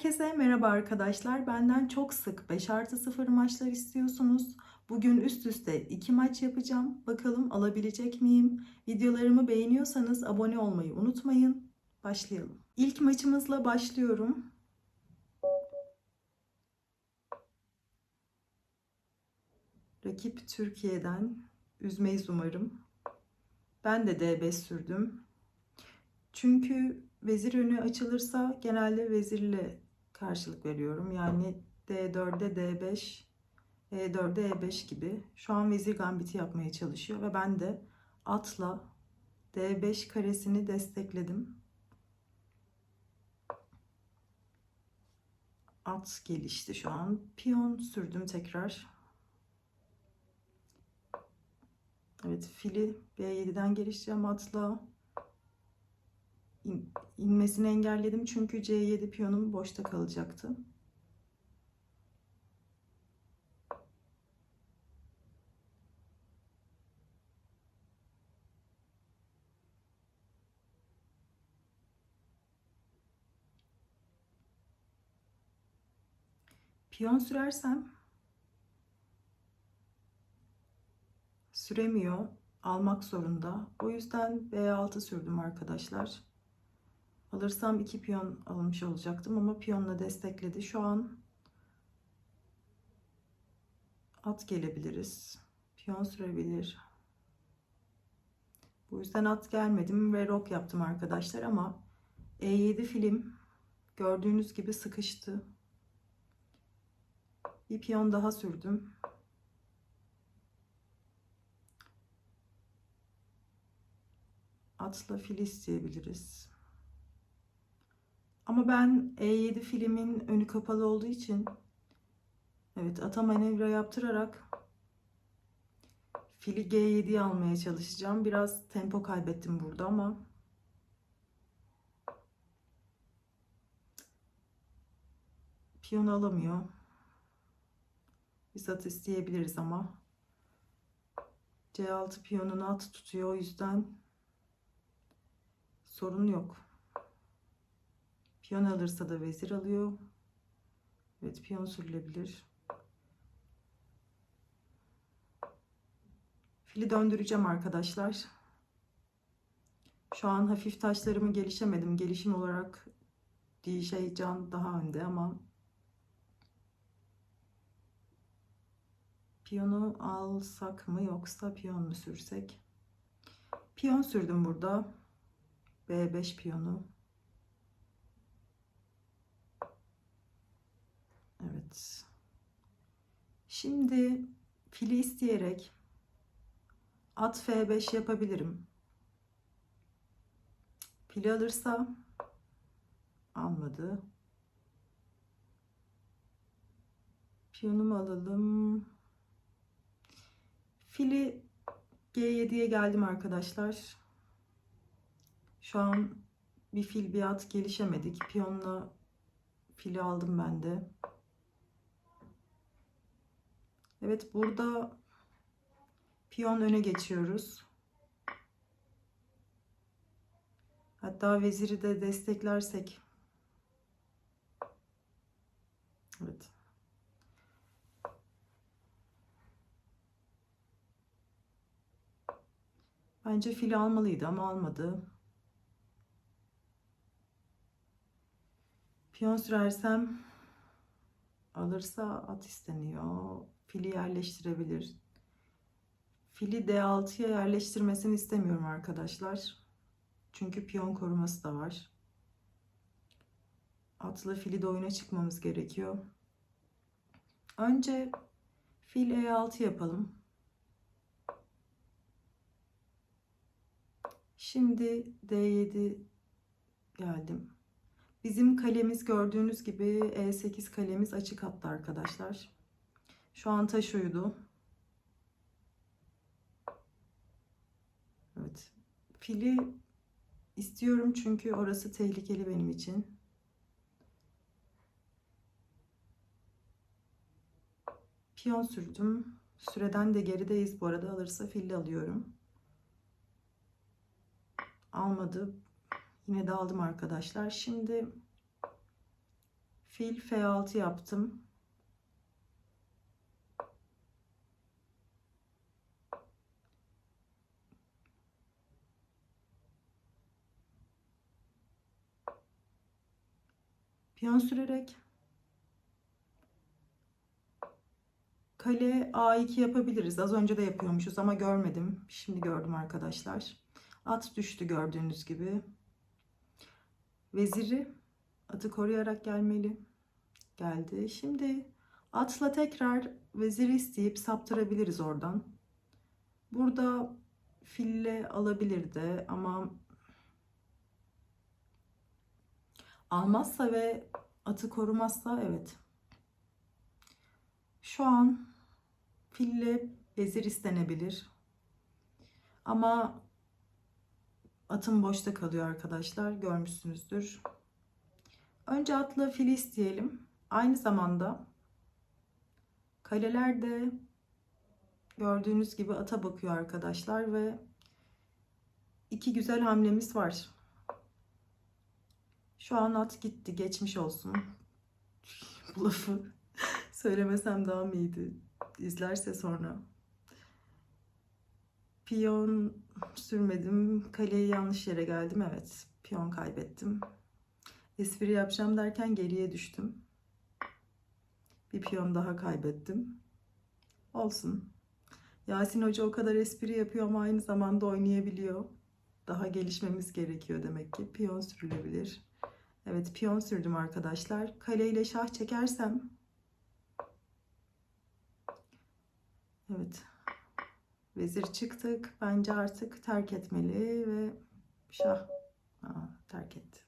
Herkese merhaba arkadaşlar. Benden çok sık 5 artı 0 maçlar istiyorsunuz. Bugün üst üste 2 maç yapacağım. Bakalım alabilecek miyim? Videolarımı beğeniyorsanız abone olmayı unutmayın. Başlayalım. İlk maçımızla başlıyorum. Rakip Türkiye'den. Üzmeyiz umarım. Ben de D5 sürdüm. Çünkü vezir önü açılırsa genelde vezirle karşılık veriyorum. Yani D4'e D5, E4'e E5 gibi. Şu an vezir gambiti yapmaya çalışıyor ve ben de atla D5 karesini destekledim. At gelişti şu an. Piyon sürdüm tekrar. Evet fili B7'den gelişeceğim atla. İn, inmesini engelledim çünkü C7 piyonum boşta kalacaktı. Piyon sürersem süremiyor. Almak zorunda. O yüzden B6 sürdüm arkadaşlar. Alırsam iki piyon almış olacaktım ama piyonla destekledi. Şu an at gelebiliriz. Piyon sürebilir. Bu yüzden at gelmedim ve rok yaptım arkadaşlar ama E7 film gördüğünüz gibi sıkıştı. Bir piyon daha sürdüm. Atla fil isteyebiliriz. Ama ben E7 filmin önü kapalı olduğu için evet ata manevra yaptırarak fili G7'ye almaya çalışacağım. Biraz tempo kaybettim burada ama piyon alamıyor. Biz at isteyebiliriz ama C6 piyonunu at tutuyor o yüzden sorun yok. Piyon alırsa da vezir alıyor. Evet piyon sürülebilir. Fili döndüreceğim arkadaşlar. Şu an hafif taşlarımı gelişemedim. Gelişim olarak DJ Can daha önde ama piyonu alsak mı yoksa piyon mu sürsek? Piyon sürdüm burada. B5 piyonu. Evet. Şimdi fili isteyerek at F5 yapabilirim. Fili alırsa almadı. Piyonumu alalım. Fili G7'ye geldim arkadaşlar. Şu an bir fil bir at gelişemedik. Piyonla fili aldım ben de. Evet burada piyon öne geçiyoruz. Hatta veziri de desteklersek. Evet. Bence fili almalıydı ama almadı. Piyon sürersem alırsa at isteniyor. Fili yerleştirebilir. Fili D6'ya yerleştirmesini istemiyorum arkadaşlar. Çünkü piyon koruması da var. Atla fili de oyuna çıkmamız gerekiyor. Önce fil E6 yapalım. Şimdi D7 geldim. Bizim kalemiz gördüğünüz gibi E8 kalemiz açık hatta arkadaşlar. Şu an taş uyudu. Evet. Fili istiyorum çünkü orası tehlikeli benim için. Piyon sürdüm. Süreden de gerideyiz bu arada. Alırsa filli alıyorum. Almadı. Yine de aldım arkadaşlar. Şimdi Fil F6 yaptım. Piyon sürerek kale A2 yapabiliriz. Az önce de yapıyormuşuz ama görmedim. Şimdi gördüm arkadaşlar. At düştü gördüğünüz gibi. Veziri atı koruyarak gelmeli. Geldi. Şimdi atla tekrar veziri isteyip saptırabiliriz oradan. Burada fille alabilirdi ama almazsa ve atı korumazsa evet. Şu an fille vezir istenebilir. Ama atım boşta kalıyor arkadaşlar. Görmüşsünüzdür. Önce atla fili isteyelim. Aynı zamanda kaleler de gördüğünüz gibi ata bakıyor arkadaşlar ve iki güzel hamlemiz var. Şu an at gitti. Geçmiş olsun. Bu lafı söylemesem daha mı iyiydi? İzlerse sonra. Piyon sürmedim. Kaleye yanlış yere geldim. Evet. Piyon kaybettim. Espri yapacağım derken geriye düştüm. Bir piyon daha kaybettim. Olsun. Yasin Hoca o kadar espri yapıyor ama aynı zamanda oynayabiliyor. Daha gelişmemiz gerekiyor demek ki. Piyon sürülebilir. Evet piyon sürdüm arkadaşlar. Kaleyle şah çekersem. Evet. Vezir çıktık. Bence artık terk etmeli ve şah Aa, terk etti.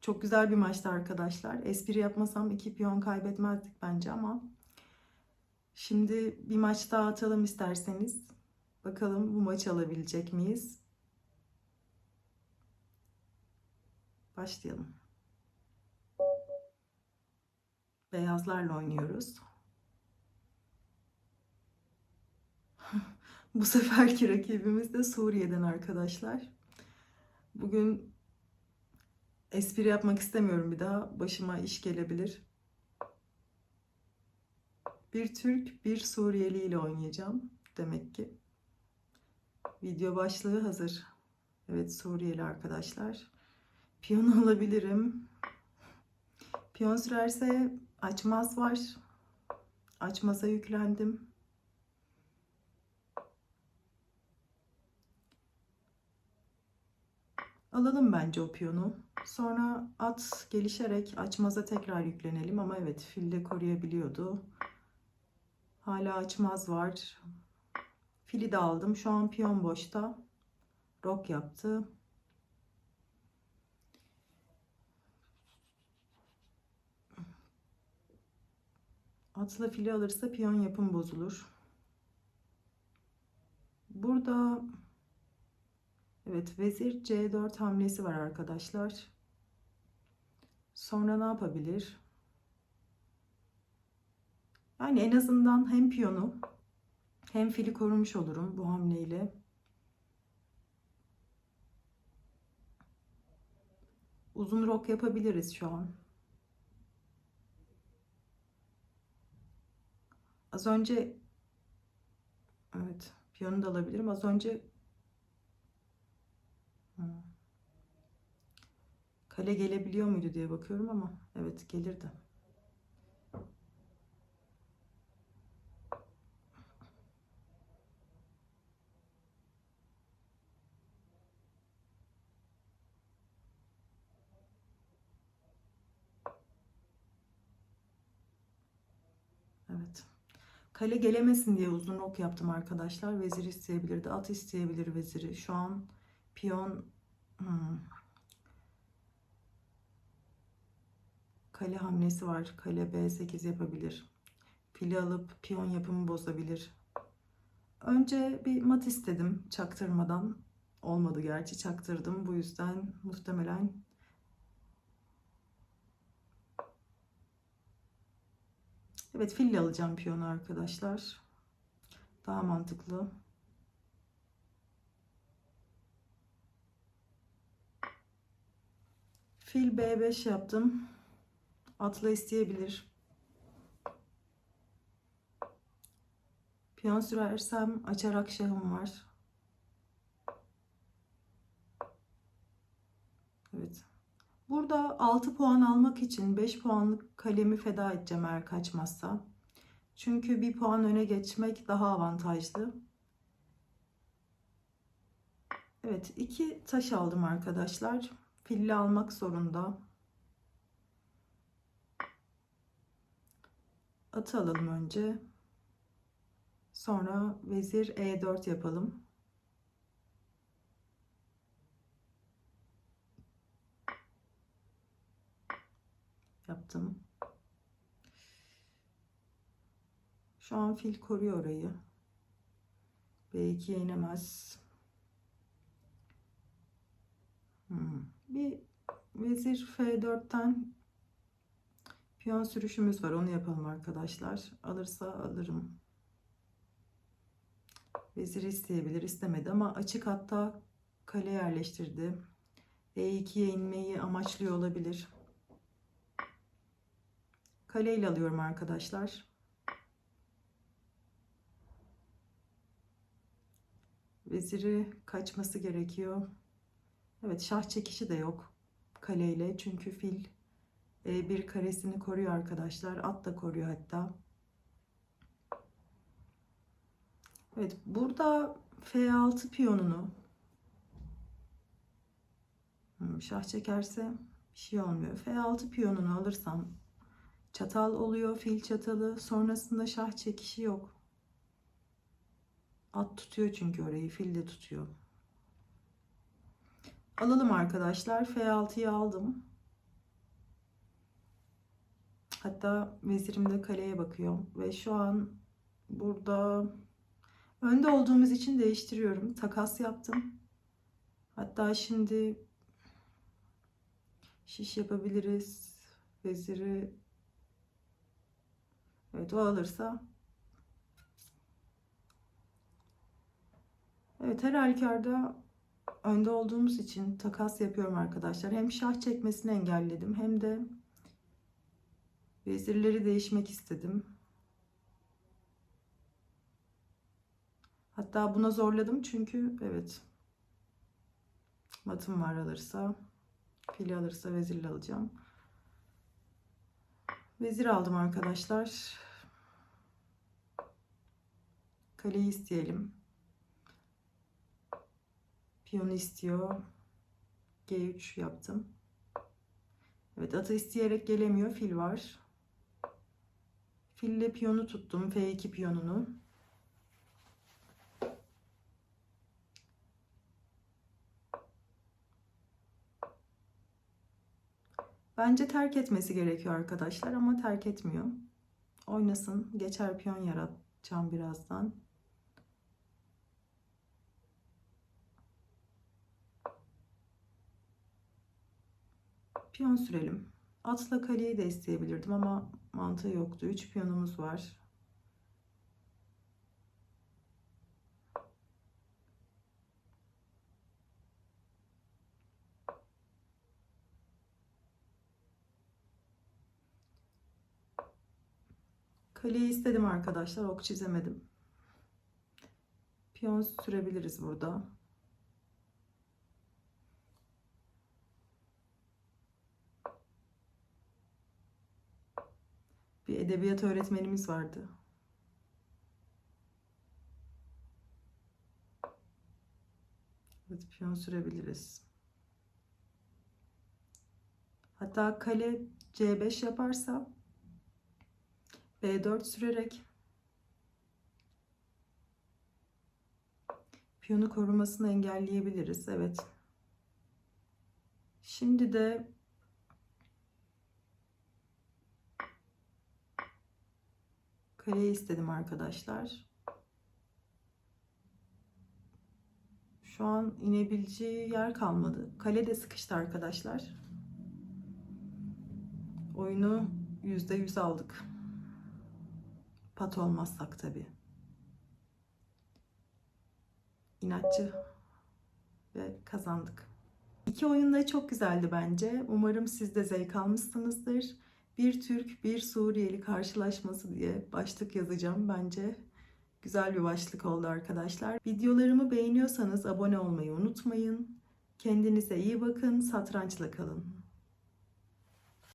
Çok güzel bir maçtı arkadaşlar. Espri yapmasam iki piyon kaybetmezdik bence ama şimdi bir maç daha atalım isterseniz. Bakalım bu maçı alabilecek miyiz? Başlayalım. Beyazlarla oynuyoruz. Bu seferki rakibimiz de Suriye'den arkadaşlar. Bugün espri yapmak istemiyorum bir daha. Başıma iş gelebilir. Bir Türk, bir Suriyeli ile oynayacağım demek ki. Video başlığı hazır. Evet Suriyeli arkadaşlar. Piyon alabilirim. Piyon sürerse açmaz var. Açmaza yüklendim. Alalım bence o piyonu. Sonra at gelişerek açmaza tekrar yüklenelim ama evet fille koruyabiliyordu. Hala açmaz var. Fili de aldım. Şu an piyon boşta. Rok yaptı. Atla fili alırsa piyon yapım bozulur. Burada evet vezir C4 hamlesi var arkadaşlar. Sonra ne yapabilir? Yani en azından hem piyonu hem fili korumuş olurum bu hamleyle. Uzun rok yapabiliriz şu an. Az önce evet piyonu da alabilirim. Az önce hmm. kale gelebiliyor muydu diye bakıyorum ama evet gelirdi. Evet. Kale gelemesin diye uzun ok yaptım arkadaşlar. Vezir isteyebilirdi. At isteyebilir veziri. Şu an piyon hmm. kale hamlesi var. Kale B8 yapabilir. Fili alıp piyon yapımı bozabilir. Önce bir mat istedim çaktırmadan. Olmadı gerçi çaktırdım. Bu yüzden muhtemelen Evet fille alacağım piyonu arkadaşlar. Daha mantıklı. Fil B5 yaptım. Atla isteyebilir. Piyon sürersem açarak şahım var. Evet. Burada 6 puan almak için 5 puanlık kalemi feda edeceğim eğer kaçmazsa. Çünkü bir puan öne geçmek daha avantajlı. Evet, iki taş aldım arkadaşlar. Filli almak zorunda. Atı alalım önce. Sonra vezir E4 yapalım. Yaptım. Şu an fil koruyor orayı. B2 inemez. Hmm. Bir vezir F4'ten piyon sürüşümüz var. Onu yapalım arkadaşlar. Alırsa alırım. Vezir isteyebilir. istemedi ama açık hatta kale yerleştirdi. E2'ye inmeyi amaçlıyor olabilir. Kaleyle alıyorum arkadaşlar. Veziri kaçması gerekiyor. Evet şah çekişi de yok kaleyle. Çünkü fil e, bir karesini koruyor arkadaşlar. At da koruyor hatta. Evet burada F6 piyonunu hmm, şah çekerse bir şey olmuyor. F6 piyonunu alırsam çatal oluyor. Fil çatalı. Sonrasında şah çekişi yok. At tutuyor çünkü orayı. Fil de tutuyor. Alalım arkadaşlar. F6'yı aldım. Hatta vezirim de kaleye bakıyor. Ve şu an burada önde olduğumuz için değiştiriyorum. Takas yaptım. Hatta şimdi şiş yapabiliriz. Veziri Evet o alırsa Evet her halükarda önde olduğumuz için takas yapıyorum arkadaşlar. Hem şah çekmesini engelledim hem de vezirleri değişmek istedim. Hatta buna zorladım çünkü evet matım var alırsa fili alırsa vezirle alacağım. Vezir aldım arkadaşlar. Kaleyi isteyelim. Piyonu istiyor. G3 yaptım. Evet atı isteyerek gelemiyor. Fil var. Fille piyonu tuttum. F2 piyonunu. Bence terk etmesi gerekiyor arkadaşlar ama terk etmiyor. Oynasın. Geçer piyon yaratacağım birazdan. Piyon sürelim. Atla kaleyi de isteyebilirdim ama mantığı yoktu. 3 piyonumuz var. Kaleyi istedim arkadaşlar. Ok çizemedim. Piyon sürebiliriz burada. Bir edebiyat öğretmenimiz vardı. Evet, piyon sürebiliriz. Hatta kale C5 yaparsa B4 sürerek piyonu korumasını engelleyebiliriz. Evet. Şimdi de Kaleyi istedim arkadaşlar. Şu an inebileceği yer kalmadı. Kale de sıkıştı arkadaşlar. Oyunu %100 aldık. Pat olmazsak tabi. İnatçı ve kazandık. İki oyun da çok güzeldi bence. Umarım siz de zevk almışsınızdır. Bir Türk, bir Suriyeli karşılaşması diye başlık yazacağım bence. Güzel bir başlık oldu arkadaşlar. Videolarımı beğeniyorsanız abone olmayı unutmayın. Kendinize iyi bakın, satrançla kalın.